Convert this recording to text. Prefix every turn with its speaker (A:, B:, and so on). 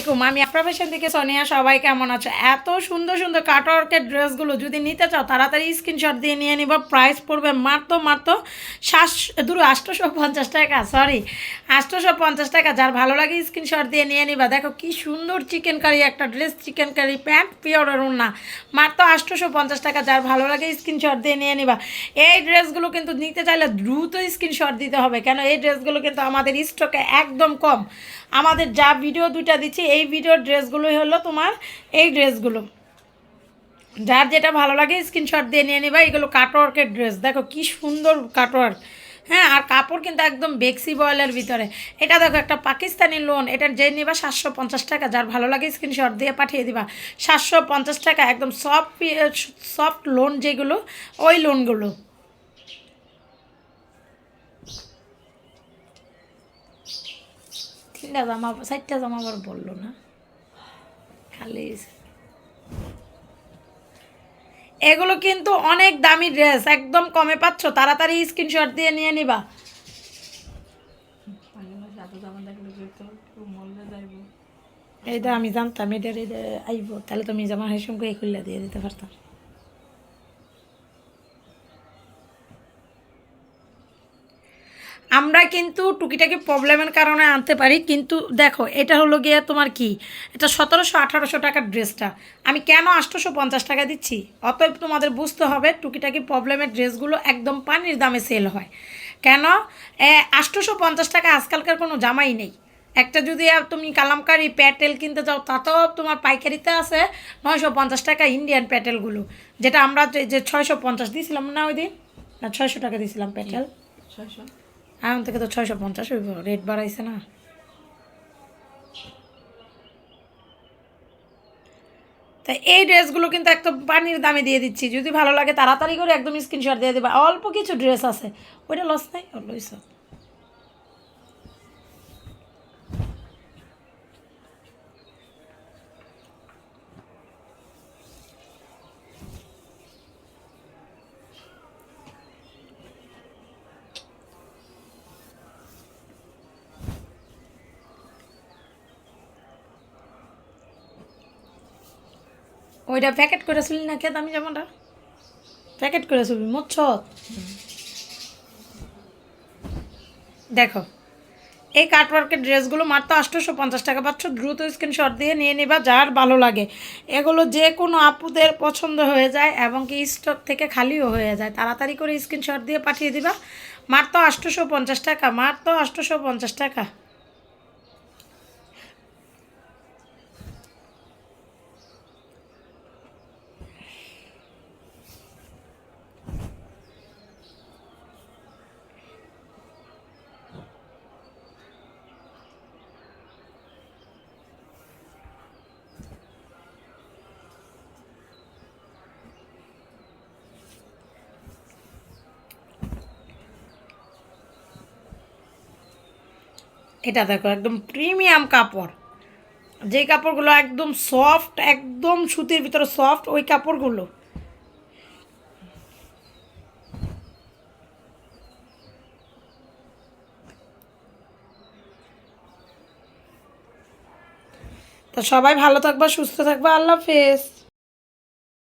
A: আসসালামাইকুম আমি প্রফেশন থেকে সোনিয়া, সবাই কেমন আছো? এত সুন্দর সুন্দর কাটওয়ার্কের ড্রেসগুলো যদি নিতে চাও, তাড়াতাড়ি স্ক্রিনশট দিয়ে নিয়ে নিবা প্রাইস পড়বে মাত্র মাত্র সাতশো, দূর আটশোশো পঞ্চাশ টাকা সরি আটশোশো পঞ্চাশ টাকা। যার ভালো লাগে স্ক্রিনশট দিয়ে নিয়ে নিবা। দেখো কি সুন্দর চিকেন কারি একটা ড্রেস চিকেন কারি প্যান্ট পিওরের না মাত্র আটশোশো পঞ্চাশ টাকা, যার ভালো লাগে স্ক্রিনশট দিয়ে নিয়ে নিবা। এই ড্রেসগুলো কিন্তু নিতে চাইলে দ্রুত স্ক্রিনশট দিতে হবে, কেন? এই ড্রেসগুলো কিন্তু আমাদের স্টকে একদম কম। আমাদের যা ভিডিও দুইটা দিচ্ছি, এই ভিডিওর ড্রেসগুলোই হলো তোমার এই ড্রেসগুলো যার যেটা ভালো লাগে স্ক্রিনশট দিয়ে নিয়ে নিবা, এগুলো কাটওয়ার্কের ড্রেস দেখো কি সুন্দর কাটওয়ার্ক হ্যাঁ আর কাপড় কিন্তু একদম বেক্সি বয়েলের ভিতরে। এটা দেখো একটা পাকিস্তানি লোন এটা যে নিবা সাতশো পঞ্চাশ টাকা। যার ভালো লাগে স্ক্রিনশট দিয়ে পাঠিয়ে দিবা। সাতশো পঞ্চাশ টাকা, একদম সফট সফট লোন যেগুলো, ওই লোনগুলো তিনটা জামা চারটা জামা আবার বলল না। খালি এগুলো কিন্তু অনেক দামি ড্রেস একদম কমে পাচ্ছ। তাড়াতাড়ি স্ক্রিনশট দিয়ে নিয়ে নিবা। এইটা আমি জানতাম এটার এটা আইব। তাহলে তুমি জামা হেসুমকে এই খুললে দিয়ে দিতে পারতাম। আমরা কিন্তু টুকিটাকি প্রবলেমের কারণে আনতে পারি কিন্তু দেখো এটা হলো গিয়ে তোমার কি? এটা সতেরোশো আঠারোশো টাকার ড্রেসটা। আমি কেন আটশোশো পঞ্চাশ টাকা দিচ্ছি? অতএব তোমাদের বুঝতে হবে টুকিটাকি প্রবলেমের ড্রেসগুলো একদম পানির দামে সেল হয়। কেন? আটশোশো পঞ্চাশ টাকা আজকালকার কোনো জামাই নেই। একটা যদি আর তুমি কালামকারি প্যাটেল কিনতে যাও তাতেও তোমার পাইকারিতে আছে নয়শো পঞ্চাশ টাকা ইন্ডিয়ান প্যাটেলগুলো যেটা আমরা যে- ছয়শো পঞ্চাশ দিয়েছিলাম না ওই দিন? না ছয়শো টাকা দিয়েছিলাম প্যাটেল। এখন থেকে তো ছয়শো পঞ্চাশ হইব রেট বাড়াইছে না। তা এই ড্রেসগুলো কিন্তু একদম পানির দামে দিয়ে দিচ্ছি। যদি ভালো লাগে তাড়াতাড়ি করে একদম স্ক্রিনশট দিয়ে দেবে। অল্প কিছু ড্রেস আছে। ওইটা লস নাই লইস ওইটা প্যাকেট করে শুনলি না খেত আমি যেমনটা প্যাকেট করে শুনবি মুচ্ছ দেখো, এই কাটওয়ার্কের ড্রেসগুলো মাত্র আটশোশো পঞ্চাশ টাকা পাচ্ছ, দ্রুত স্ক্রিনশট দিয়ে নিয়ে নিবা, যার ভালো লাগে। এগুলো যে কোনো আপুদের পছন্দ হয়ে যায় এবং কি স্টক থেকে খালিও হয়ে যায়। তাড়াতাড়ি করে স্ক্রিনশট দিয়ে পাঠিয়ে দিবা। মাত্র আটশোশো পঞ্চাশ টাকা, মাত্র আটশোশো পঞ্চাশ টাকা। এটা দেখো, একদম প্রিমিয়াম কাপড়। যে কাপড়গুলো একদম সফট একদম সুতির ভিতরে সফট ওই কাপড়গুলো। তো সবাই ভালো থাকবা, সুস্থ থাকবা, আল্লাহ হাফেজ।